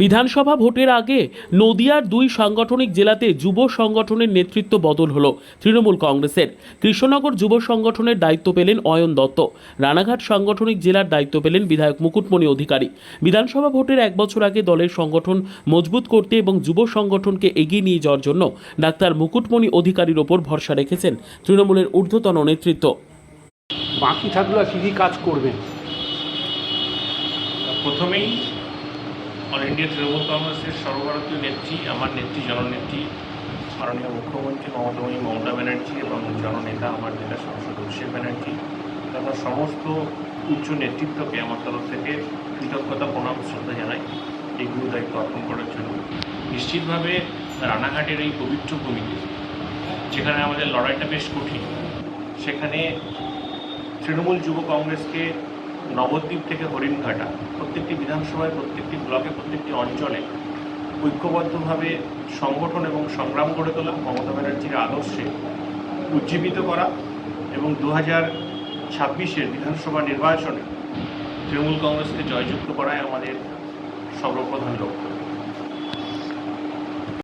বিধানসভা ভোটের আগে নদিয়ার দুই সাংগঠনিক জেলাতে যুব সংগঠনের নেতৃত্ব বদল হলো তৃণমূল কংগ্রেসের। কৃষ্ণনগর যুব সংগঠনের দায়িত্ব পেলেন অয়ন দত্ত। রানাঘাট সাংগঠনিক জেলার দায়িত্ব পেলেন বিধায়ক মুকুটমণি অধিকারী। বিধানসভা ভোটের এক বছর আগে দলের সংগঠন মজবুত করতে এবং যুব সংগঠনকে এগিয়ে নিয়ে যাওয়ার জন্য ডাক্তার মুকুটমণি অধিকারীর ওপর ভরসা রেখেছেন তৃণমূলের ঊর্ধ্বতন নেতৃত্ব। বাকি থাকল কী কাজ করবেন? প্রথমেই অল ইন্ডিয়া তৃণমূল কংগ্রেসের সর্বভারতীয় নেত্রী, আমার নেত্রী, জননেত্রী, মাননীয় মুখ্যমন্ত্রী মমতাময়ী মমতা ব্যানার্জি এবং জননেতা আমার জেলা সাংসদ অভিষেক ব্যানার্জি, তথা সমস্ত উচ্চ নেতৃত্বকে আমার তরফ থেকে কৃতজ্ঞতা, প্রণাম, শ্রদ্ধা জানাই। এই গুরু দায়িত্ব অর্পণ করার জন্য নিশ্চিতভাবে রানাঘাটের এই পবিত্র ভূমিতে, যেখানে আমাদের লড়াইটা বেশ কঠিন, সেখানে তৃণমূল যুব কংগ্রেসকে নবদ্বীপ থেকে হরিণঘাটা, প্রত্যেকটি বিধানসভায়, প্রত্যেকটি ব্লকে, প্রত্যেকটি অঞ্চলে ঐক্যবদ্ধভাবে সংগঠন এবং সংগ্রাম গড়ে তোলা মমতা ব্যানার্জির আদর্শে উজ্জীবিত করা এবং দু হাজার ছাব্বিশের বিধানসভা নির্বাচনে তৃণমূল কংগ্রেসকে জয়যুক্ত করাই আমাদের সর্বপ্রধান লক্ষ্য।